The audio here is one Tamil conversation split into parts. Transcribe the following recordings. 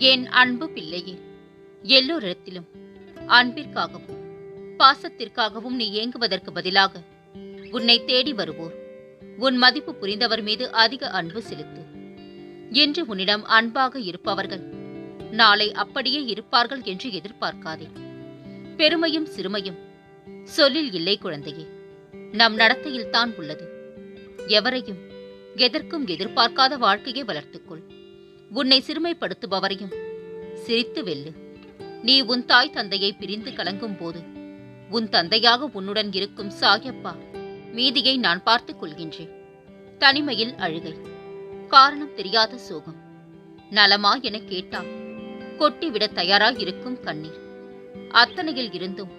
என் அன்பு பிள்ளையே எல்லோரிடத்திலும் அன்பிற்காகவும் பாசத்திற்காகவும் நீ ஏங்குவதற்கு பதிலாக உன்னை தேடி வருவோர். உன் மதிப்பு புரிந்தவர் மீது அதிக அன்பு செலுத்து. என்று உன்னிடம் அன்பாக இருப்பவர்கள் நாளை அப்படியே இருப்பார்கள் என்று எதிர்பார்க்காதே. பெருமையும் சிறுமையும் சொல்லில் இல்லை குழந்தையே நம் நடத்தையில் தான் உள்ளது. எவரையும் எதற்கும் எதிர்பார்க்காத வாழ்க்கையை வளர்த்துக்கொள். உன்னை சிறுமைப்படுத்துபவரையும். சிரித்து வெல்லு. நீ உன் தாய் தந்தையை பிரிந்து கலங்கும் போது உன் தந்தையாக உன்னுடன் இருக்கும் சாயப்பா மீதியை நான் பார்த்துக் கொள்கின்றேன். தனிமையில் அழுகை. காரணம் தெரியாத சோகம். நலமா என கேட்டால் கொட்டிவிட தயாராய் இருக்கும் கண்ணீர். அத்தனையில் இருந்தும்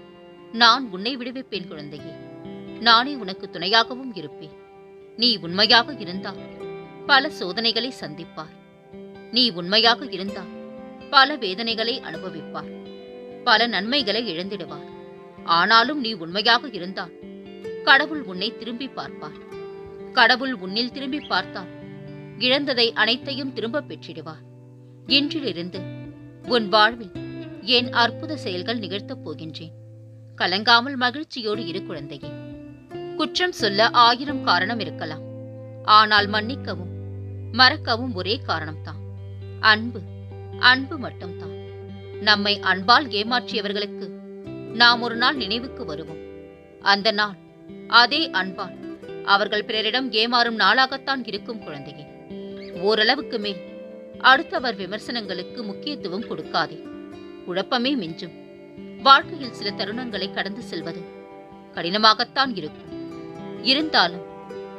நான் உன்னை விடுவிப்பேன் குழந்தையே. நானே உனக்கு துணையாகவும் இருப்பேன். நீ உண்மையாக இருந்தால் பல சோதனைகளை சந்திப்பார் நீ உண்மையாக இருந்தால் பல வேதனைகளை அனுபவிப்பார். பல நன்மைகளை இழந்திடுவார். ஆனாலும் நீ உண்மையாக இருந்தால் கடவுள் உன்னை திரும்பி பார்ப்பார். கடவுள் உன்னில் திரும்பி பார்த்தால் இழந்ததை அனைத்தையும் திரும்பப் பெற்றிடுவார். இன்றிலிருந்து உன் வாழ்வில் என் அற்புத செயல்கள் நிகழ்த்தப் போகின்றேன்? கலங்காமல் மகிழ்ச்சியோடு இரு குழந்தையே. குற்றம் சொல்ல ஆயிரம் காரணம் இருக்கலாம். ஆனால் மன்னிக்கவும் மறக்கவும் ஒரே காரணம்தான். அன்பு அன்பு மட்டும்தான். நம்மை அன்பால் ஏமாற்றியவர்களுக்கு நாம் ஒரு நாள் நினைவுக்கு வருவோம். அந்த நாள் அதே அன்பால் அவர்கள் பிறரிடம் ஏமாறும் நாளாகத்தான் இருக்கும் குழந்தையே. ஓரளவுக்கு மேல் அடுத்தவர் விமர்சனங்களுக்கு முக்கியத்துவம் கொடுக்காதே. குழப்பமே மிஞ்சும். வாழ்க்கையில் சில தருணங்களை கடந்து செல்வது கடினமாகத்தான் இருக்கும். இருந்தாலும்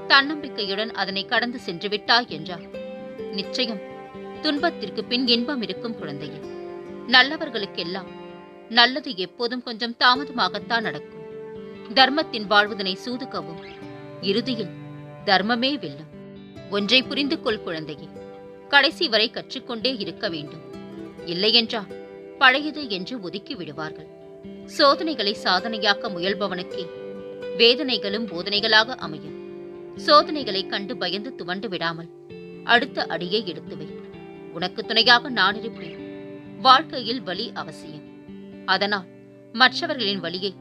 தன்னம்பிக்கையுடன் அதனை கடந்து சென்று விட்டாய் என்றார் நிச்சயம் துன்பத்திற்கு பின் இன்பம் இருக்கும் குழந்தையே. நல்லவர்களுக்கெல்லாம் நல்லது எப்போதும் கொஞ்சம் தாமதமாகத்தான் நடக்கும். தர்மத்தின் வாழ்வதனை சூதுக்கவும். இறுதியில் தர்மமே வெல்லும். ஒன்றை புரிந்து கொள் குழந்தையே. கடைசி வரை கற்றுக்கொண்டே இருக்க வேண்டும். இல்லையென்றால் பழையது என்று ஒதுக்கி விடுவார்கள். சோதனைகளை சாதனையாக்க முயல்பவனுக்கே வேதனைகளும் போதனைகளாக அமையும். சோதனைகளை கண்டு பயந்து துவண்டு விடாமல் அடுத்த அடியை எடுத்து உனக்கு துணையாக நான் இருப்பேன் வாழ்க்கையில் வலி அவசியம். அதனால் மற்றவர்களின் வலியை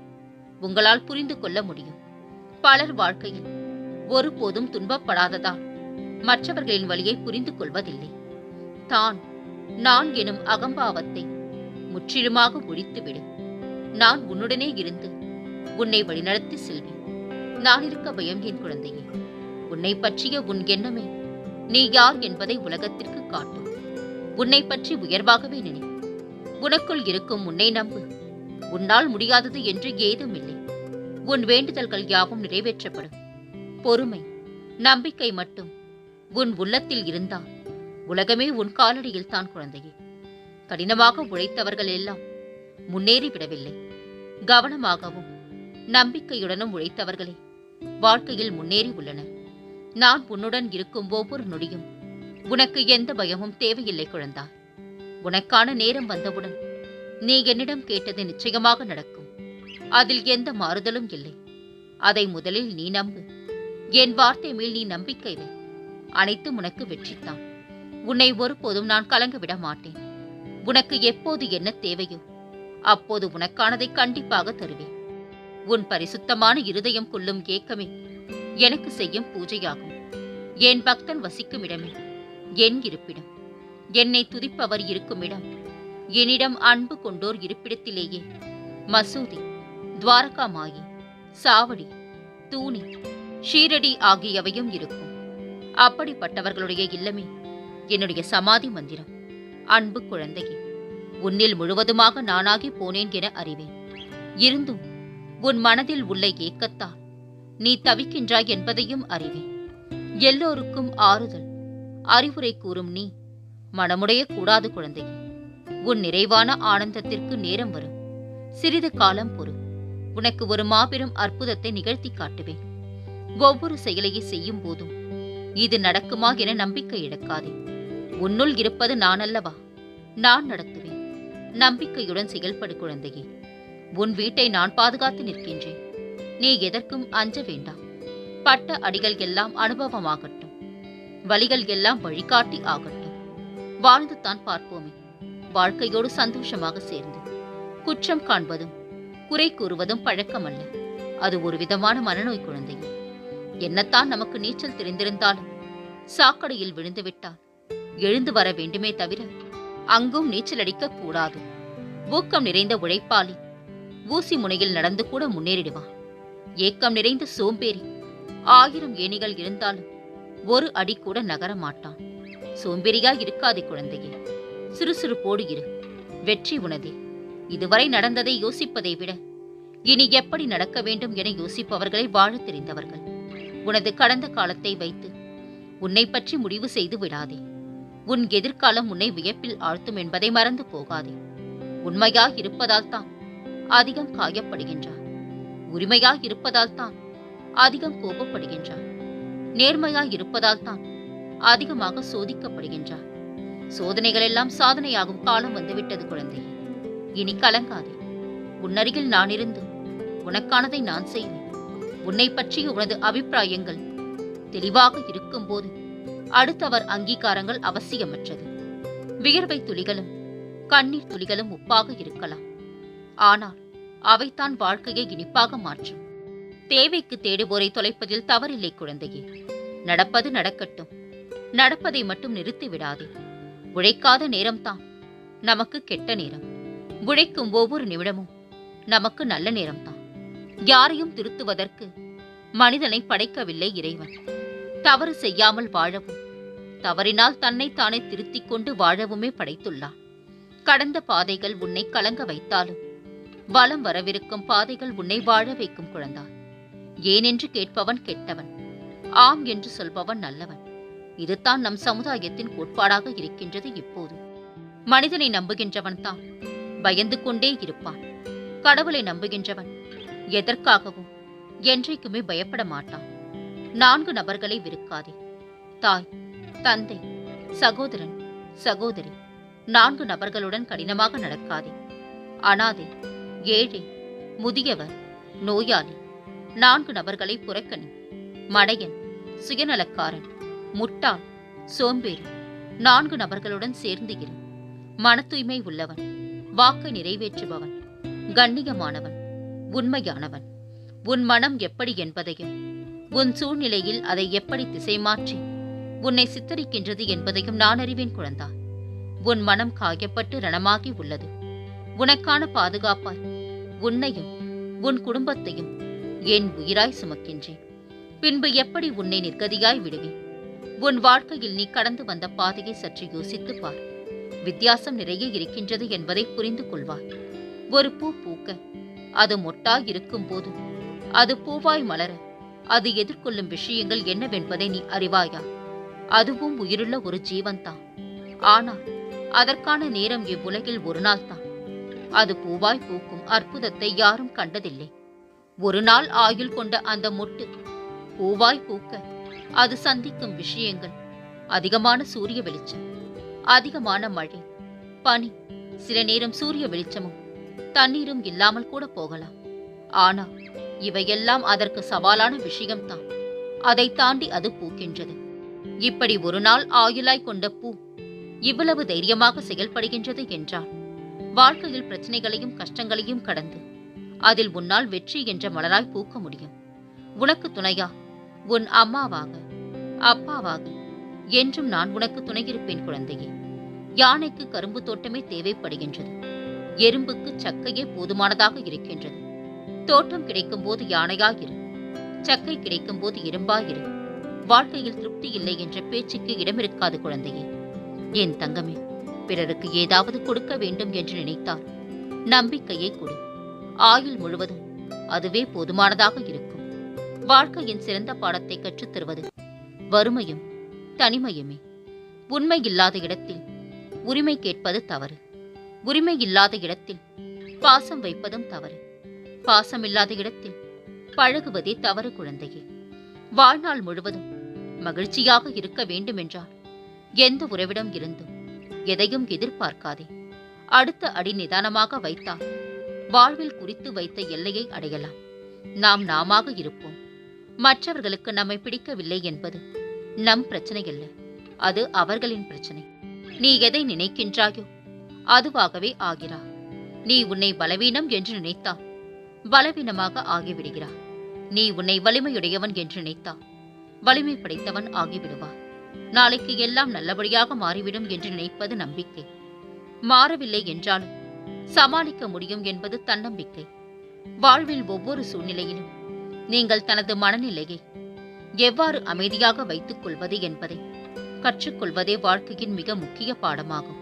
உங்களால் புரிந்து கொள்ள முடியும். பலர் வாழ்க்கையில் ஒருபோதும் துன்பப்படாததால் மற்றவர்களின் வலியை புரிந்து கொள்வதில்லை. தான் நான் எனும் அகம்பாவத்தை முற்றிலுமாக ஒழித்துவிடும் நான் உன்னுடனே இருந்து உன்னை வழிநடத்தி செல்வேன். நான் இருக்க பயம் என் குழந்தையே. உன்னை பற்றிய உன் எண்ணமே நீ யார் என்பதை உலகத்திற்கு காட்டும். உன்னை பற்றி உயர்வாகவே நினை. உனக்குள் இருக்கும் உன்னை நம்பு. உன்னால் முடியாதது என்று ஏதும் இல்லை உன் வேண்டுதல்கள் யாவும் நிறைவேற்றப்படும். பொறுமை நம்பிக்கை மட்டும். உன் உள்ளத்தில் இருந்தால் உலகமே உன் காலடியில் தான் குழந்தையே. கடினமாக உழைத்தவர்கள் எல்லாம் முன்னேறி விடவில்லை. கவனமாகவும் நம்பிக்கையுடனும் உழைத்தவர்களே வாழ்க்கையில் முன்னேறி உள்ளனர் நான் உன்னுடன் இருக்கும் ஒவ்வொரு நொடியும் உனக்கு எந்த பயமும் தேவையில்லை குழந்தா. உனக்கான நேரம் வந்தவுடன் நீ என்னிடம் கேட்டது நிச்சயமாக நடக்கும். அதில் எந்த மாறுதலும் இல்லை. அதை முதலில் நீ நம்பு. என் வார்த்தை மேல் நீ நம்பிக்கை வை. அனைத்தும் உனக்கு வெற்றித்தான் உன்னை ஒருபோதும் நான் கலங்க விட மாட்டேன். உனக்கு எப்போது என்ன தேவையோ அப்போது உனக்கானதை கண்டிப்பாக தருவேன். உன் பரிசுத்தமான இருதயம் கொள்ளும் ஏக்கமே எனக்கு செய்யும் பூஜையாகும். என் பக்தன் வசிக்கும் இடமே என் இருப்பிடம் என்னை துதிப்பவர் இருக்கும் இடம் என்னிடம் அன்பு கொண்டோர் இருப்பிடத்திலேயே. மசூதி துவாரகா மாயி சாவடி தூணி ஷீரடி ஆகியவையும் இருக்கும். அப்படிப்பட்டவர்களுடைய இல்லமே என்னுடைய சமாதி மந்திரம். அன்பு குழந்தையே உன்னில் முழுவதுமாக நானாகி போனேன் என அறிவேன். இருந்தும் உன் மனதில் உள்ள ஏக்கத்தால் நீ தவிக்கின்றாய் என்பதையும் அறிவேன். எல்லோருக்கும் ஆறுதல். அறிவுரை கூறும் நீ மனமுடைய கூடாது குழந்தை. உன் நிறைவான ஆனந்தத்திற்கு நேரம் வரும். சிறிது காலம் பொறு. உனக்கு ஒரு மாபெரும் அற்புதத்தை நிகழ்த்தி காட்டுவேன். ஒவ்வொரு செயலையை செய்யும் போதும் இது நடக்குமா என நம்பிக்கை இழக்காதே. உன்னுள் இருப்பது நான் அல்லவா நான் நடத்துவேன். நம்பிக்கையுடன் செயல்படு குழந்தையே. உன் வீட்டை நான் பாதுகாத்து நிற்கின்றேன். நீ எதற்கும் அஞ்ச வேண்டாம். பட்ட அடிகள் எல்லாம் அனுபவமாகட்டும். வழிகள் எல்லாம் வழிகாட்டி ஆகட்டும். வாழ்ந்துதான் பார்ப்போமே. வாழ்க்கையோடு சந்தோஷமாக சேர்ந்து. குற்றம் காண்பதும் குறை கூறுவதும் பழக்கமல்ல. அது ஒரு விதமான மனநோய் குழந்தை. என்னத்தான் நமக்கு நீச்சல் தெரிந்திருந்தாலும் சாக்கடையில் விழுந்துவிட்டால் எழுந்து வர வேண்டுமே தவிர அங்கும் நீச்சல் அடிக்க கூடாது. ஊக்கம் நிறைந்த உழைப்பாளி ஊசி முனையில் நடந்து கூட முன்னேறிடுவான். ஏக்கம் நிறைந்த சோம்பேறி ஆயிரம் ஏணிகள் இருந்தாலும் ஒரு அடி கூட நகர மாட்டான். சோம்பேறியா இருக்காதே குழந்தையே. சுறுசுறுப்போடு இரு. வெற்றி உனதே. இதுவரை நடந்ததை யோசிப்பதை விட இனி எப்படி நடக்க வேண்டும் என யோசிப்பவர்களை வாழ தெரிந்தவர்கள். உனது கடந்த காலத்தை வைத்து உன்னை பற்றி முடிவு செய்து விடாதே. உன் எதிர்காலம் உன்னை வியப்பில் ஆழ்த்தும் என்பதை மறந்து போகாதே. உண்மையாக இருப்பதால் தான் அதிகம் காயப்படுகின்றார் உரிமையாக இருப்பதால் தான் அதிகம் கோபப்படுகின்றார் நேர்மையாய் இருப்பதால் தான் அதிகமாக சோதிக்கப்படுகின்றார். சோதனைகள் எல்லாம் சாதனையாகும் காலம் வந்துவிட்டது குழந்தை. இனி கலங்காதே. உன்னருகில் நான் இருந்து உனக்கானதை நான் செய்வேன். உன்னை பற்றிய உனது அபிப்பிராயங்கள் தெளிவாக இருக்கும்போது அடுத்தவர் அங்கீகாரங்கள் அவசியமற்றது. வியர்வை துளிகளும் கண்ணீர் துளிகளும் உப்பாக இருக்கலாம். ஆனால் அவைத்தான் வாழ்க்கையை இனிப்பாக மாற்றும். தேவைக்கு தேடுவோரை தொலைப்பதில் தவறில்லை குழந்தையே. நடப்பது நடக்கட்டும். நடப்பதை மட்டும் நிறுத்தி விடாதே. உழைக்காத நேரம்தான். நமக்கு கெட்ட நேரம். உழைக்கும் ஒவ்வொரு நிமிடமும் நமக்கு நல்ல நேரம்தான். யாரையும் திருத்துவதற்கு மனிதனை படைக்கவில்லை இறைவன். தவறு செய்யாமல் வாழவும் தவறினால் தன்னைத்தானே திருத்திக் கொண்டு வாழவுமே படைத்துள்ளான். கடந்த பாதைகள் உன்னை கலங்க வைத்தாலும் வலம் வரவிருக்கும் பாதைகள் உன்னை வாழ வைக்கும் குழந்தாய் ஏனென்று கேட்பவன் கெட்டவன். ஆம் என்று சொல்பவன் நல்லவன். இதுதான் நம் சமுதாயத்தின் கோட்பாடாக இருக்கின்றது இப்போது. மனிதனை நம்புகின்றவன் தான். பயந்து கொண்டே இருப்பான். கடவுளை நம்புகின்றவன். எதற்காகவும் என்றைக்குமே பயப்பட மாட்டான். நான்கு நபர்களை விருக்காதே தாய் தந்தை சகோதரன் சகோதரி நான்கு நபர்களுடன் கடினமாக நடக்காதே. அனாதை ஏழை முதியவர் நோயாளி நான்கு நபர்களை புறக்கணி. மடையன் சுயநலக்காரன் முட்டாள் சோம்பேறி நான்கு நபர்களுடன் சேர்ந்து இரு. மன தூய்மை உள்ளவன் வாக்கை நிறைவேற்றுபவன் கண்ணியமானவன் உண்மையானவன். உன் மனம் எப்படி என்பதையும் உன் சூழ்நிலையில் அதை எப்படி திசை மாற்றி உன்னை சித்தரிக்கின்றது என்பதையும் நான் அறிவேன் குழந்தா. உன் மனம் காயப்பட்டு ரணமாகி உள்ளது. உனக்கான பாதுகாப்பாய் உன்னையும் உன் குடும்பத்தையும் என் உயிராய் சுமக்கின்றேன்? பின்பு எப்படி உன்னை நிர்கதியாய் விடுவேன்? உன் வாழ்க்கையில் நீ கடந்து வந்த பாதையை சற்று யோசித்துப் பார். வித்தியாசம் நிறைய இருக்கின்றது என்பதை புரிந்து கொள்வாய். ஒரு பூ பூக்க அது மொட்டாய் இருக்கும்போது அது பூவாய் மலர அது எதிர்கொள்ளும் விஷயங்கள் என்னவென்பதை நீ அறிவாயா? அதுவும் உயிருள்ள ஒரு ஜீவன்தான். ஆனால் அதற்கான நேரம் இவ்வுலகில் ஒரு நாள் தான் அது பூவாய் பூக்கும் அற்புதத்தை யாரும் கண்டதில்லை. ஒரு நாள் ஆயுள் கொண்ட அந்த மொட்டு பூவாய் பூக்க அது சந்திக்கும் விஷயங்கள் அதிகமான சூரிய வெளிச்சம் அதிகமான மழை பனி சில நேரம் சூரிய வெளிச்சமும் தண்ணீரும் இல்லாமல் கூட போகலாம். ஆனால் இவையெல்லாம் அதற்கு சவாலான விஷயம்தான். அதை தாண்டி அது பூக்கின்றது. இப்படி ஒரு நாள் ஆயுளாய் கொண்ட பூ இவ்வளவு தைரியமாக செயல்படுகின்றது என்றால் வாழ்க்கையில் பிரச்சனைகளையும் கஷ்டங்களையும் கடந்து அதில் உன்னால் வெற்றி என்ற மலராய் பூக்க முடியும். உனக்கு துணையா? உன் அம்மாவாக? அப்பாவாக? என்றும் நான் உனக்கு துணையிருப்பேன் குழந்தையே. யானைக்கு கரும்பு தோட்டமே தேவைப்படுகின்றது. எறும்புக்கு சக்கையே போதுமானதாக இருக்கின்றது. தோட்டம் கிடைக்கும் போது யானையாயிரு. சக்கை கிடைக்கும் போது எறும்பாயிரு வாழ்க்கையில் திருப்தி இல்லை என்ற பேச்சுக்கு இடமிருக்காது குழந்தையே. என் தங்கமே பிறருக்கு ஏதாவது கொடுக்க வேண்டும் என்று நினைத்தால் நம்பிக்கையை கொடு. ஆயுள் முழுவதும் அதுவே போதுமானதாக இருக்கும். வாழ்க்கையின் சிறந்த பாடத்தை கற்றுத் தருவது வறுமையும் தனிமையுமே. உண்மை இல்லாத இடத்தில் உரிமை கேட்பது தவறு. உரிமை இல்லாத இடத்தில் பாசம் வைப்பதும் தவறு. பாசம் இல்லாத இடத்தில் பழகுவதே தவறு குழந்தையே. வாழ்நாள் முழுவதும் மகிழ்ச்சியாக இருக்க வேண்டுமென்றால் எந்த உறவிடம் இருந்தும் எதையும் எதிர்பார்க்காதே. அடுத்த அடி நிதானமாக வைத்தால் வாழ்வில் குறித்து வைத்த எல்லையை அடையலாம். நாம் நாமாக இருப்போம். மற்றவர்களுக்கு நம்மை பிடிக்கவில்லை என்பது நம் பிரச்சனை அல்ல. அது அவர்களின் பிரச்சனை. நீ எதை நினைக்கின்றாயோ அதுவாகவே ஆகிறா. நீ உன்னை பலவீனம் என்று நினைத்தா பலவீனமாக ஆகிவிடுகிறா. நீ உன்னை வலிமையுடையவன் என்று நினைத்தா வலிமை படைத்தவன் ஆகிவிடுவார் நாளைக்கு எல்லாம் நல்லபடியாக மாறிவிடும் என்று நினைப்பது நம்பிக்கை. மாறவில்லை என்றாலும் சமாளிக்க முடியும் என்பது தன்னம்பிக்கை. வாழ்வில் ஒவ்வொரு சூழ்நிலையிலும் நீங்கள் தனது மனநிலையை எவ்வாறு அமைதியாக வைத்துக் கொள்வது என்பதை கற்றுக்கொள்வதே வாழ்க்கையின் மிக முக்கிய பாடமாகும்.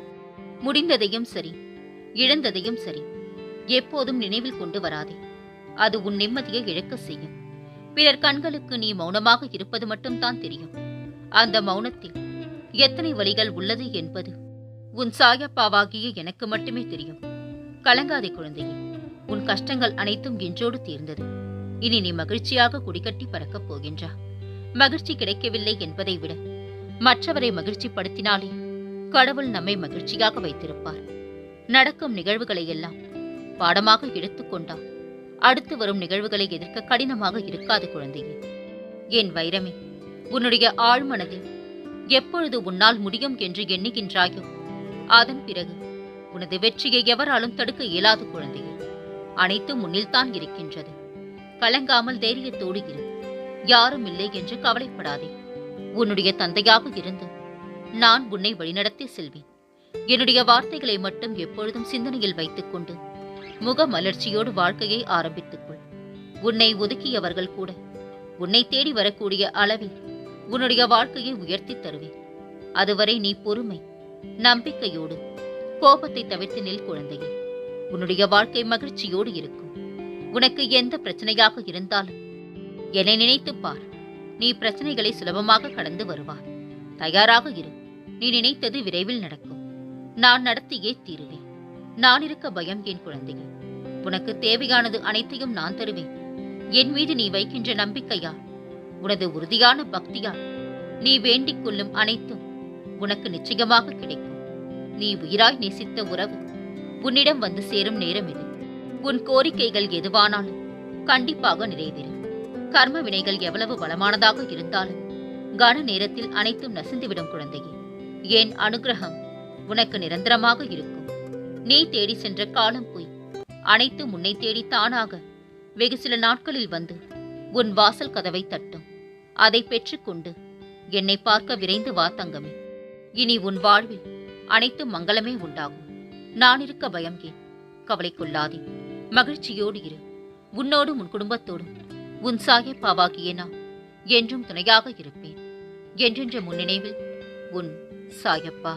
முடிந்ததையும் சரி இழந்ததையும் சரி எப்போதும் நினைவில் கொண்டு வராதே. அது உன் நிம்மதியை இழக்க செய்யும். பிறர் கண்களுக்கு நீ மௌனமாக இருப்பது மட்டும்தான் தெரியும். அந்த மௌனத்தில் எத்தனை வழிகள் உள்ளது என்பது உன் சாயப்பாவாகிய எனக்கு மட்டுமே தெரியும். கலங்காதே குழந்தையே. உன் கஷ்டங்கள் அனைத்தும் இன்றோடு தீர்ந்தது. இனி நீ மகிழ்ச்சியாக குடிகட்டி பறக்கப் போகின்றா. மகிழ்ச்சி கிடைக்கவில்லை என்பதை விட மற்றவரை மகிழ்ச்சிப்படுத்தினாலே கடவுள் நம்மை மகிழ்ச்சியாக வைத்திருப்பார். நடக்கும் நிகழ்வுகளை எல்லாம் பாடமாக எடுத்துக்கொண்டால் அடுத்து வரும் நிகழ்வுகளை எதிர்க்க கடினமாக இருக்காது குழந்தையே. என் வைரமே உன்னுடைய ஆழ்மனதில் எப்பொழுது உன்னால் முடியும் என்று எண்ணுகின்றாயோ அதன் பிறகு உனது வெற்றியை எவராலும் தடுக்க இயலாது குழந்தையே. அனைத்தும் முன்னில்தான் இருக்கின்றது. கலங்காமல் தைரியத்தோடு இரு. யாரும் இல்லை என்று கவலைப்படாதே. உன்னுடைய தந்தையாக இருந்து நான் உன்னை வழிநடத்தி செல்வேன். என்னுடைய வார்த்தைகளை மட்டும் எப்பொழுதும் சிந்தனையில் வைத்துக்கொண்டு முகமலர்ச்சியோடு வாழ்க்கையை ஆரம்பித்துக்கொள். உன்னை ஒதுக்கியவர்கள் கூட உன்னை தேடி வரக்கூடிய அளவில் உன்னுடைய வாழ்க்கையை உயர்த்தித் தருவேன். அதுவரை நீ பொறுமை நம்பிக்கையோடு கோபத்தை தவிர்த்து நில் குழந்தையே. உன்னுடைய வாழ்க்கை மகிழ்ச்சியோடு இருக்கும். உனக்கு எந்த பிரச்சனையாக இருந்தாலும் என்னை நினைத்துப் பார். நீ பிரச்சனைகளை சுலபமாக கடந்து வருவார் தயாராக இரு. நீ நினைத்தது விரைவில் நடக்கும். நான் நடத்தியே தீருவேன். நான் இருக்க பயம் என் குழந்தையே. உனக்கு தேவையானது அனைத்தையும் நான் தருவேன். என் மீது நீ வைக்கின்ற நம்பிக்கையால் உனது உறுதியான பக்தியால் நீ வேண்டிக் கொள்ளும் அனைத்தும் உனக்கு நிச்சயமாக கிடைக்கும். நீ உயிராய் நேசித்த உறவு உன்னிடம் வந்து சேரும் நேரம் இது. உன் கோரிக்கைகள் எதுவானாலும் கண்டிப்பாக நிறைவேறும் கர்ம வினைகள் எவ்வளவு பலமானதாக இருந்தாலும் கன நேரத்தில் அனைத்தும் நசிந்துவிடும் குழந்தையே. என் அனுகிரகம் உனக்கு நிரந்தரமாக இருக்கும். நீ தேடி சென்ற காலம் போய் அனைத்து உன்னை தேடி தானாக வெகு சில நாட்களில் வந்து உன் வாசல் கதவை தட்டும். அதை பெற்றுக்கொண்டு என்னை பார்க்க விரைந்து வா தங்கமே. இனி உன் வாழ்வில் அனைத்தும் மங்களமே உண்டாகும். நான் இருக்க பயம் ஏன் கவலை கொள்ளாதே. மகிழ்ச்சியோடு இரு. உன்னோடும் உன் குடும்பத்தோடும். உன் சாயப்பாவாகிய நான் என்றும் துணையாக இருப்பேன். என்றென்ற முன்னினைவில் உன் சாயப்பா.